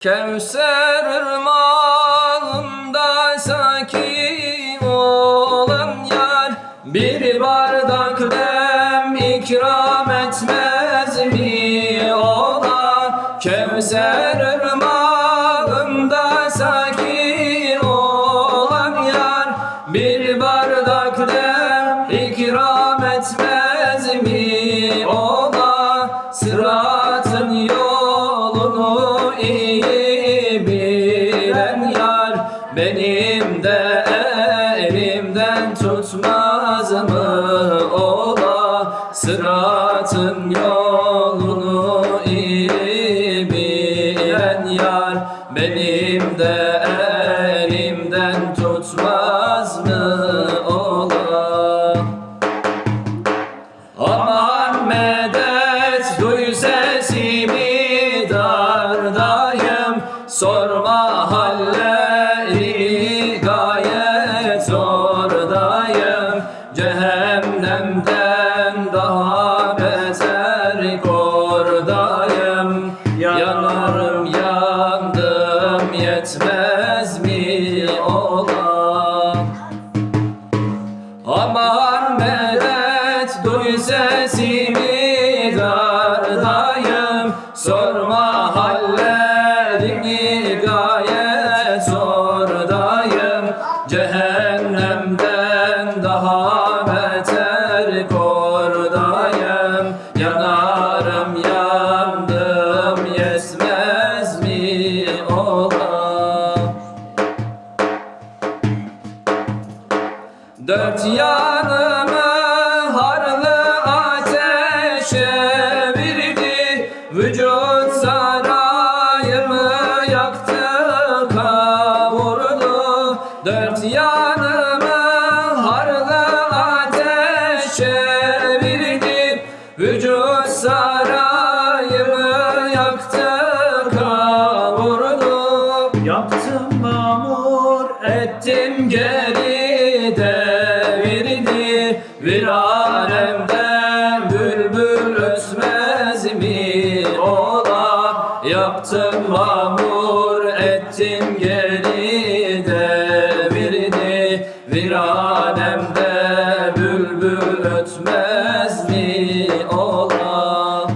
Kevser ırmağında sakin olan yar Bir bardak dem ikram etmez mi ola Kevser ırmağında sakin olan yar Bir bardak dem Sıratın yolunu iyi bilen yar Benim de elimden tutmaz mı ola Aman medet duy sesimi dardayım. Sorma halleri gayet zordayım. Cehennemden Aman medet duy sesimi dardayım. Sorma hallerimi Dört yanımı harlı ateş çevirdi Vücut sarayımı yaktı kavurdu. Dört yanımı harlı ateş çevirdi Vücut sarayımı yaktı kavurdu. Yaptım mamur Ettim geri devirdi Viranemden bülbül ötmez mi? Ola Yaptım mamur ettim geri devirdi Viranemde bülbül ötmez mi? Ola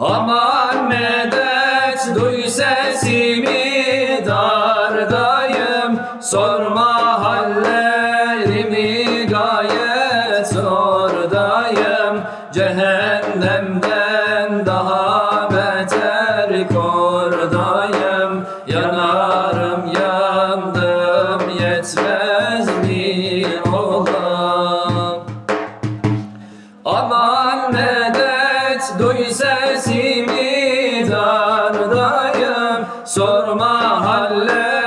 Aman medet duy sesimi dardayım. Sorma hallerimi Cehennemden daha beter kordayım. Yanarım yandım yetmez mi ola Aman medet duy sesimi dardayım. Sorma hallerimi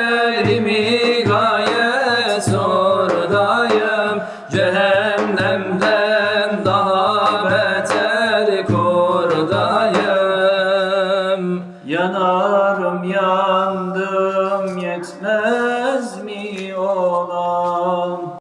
Varım yandım yetmez mi olan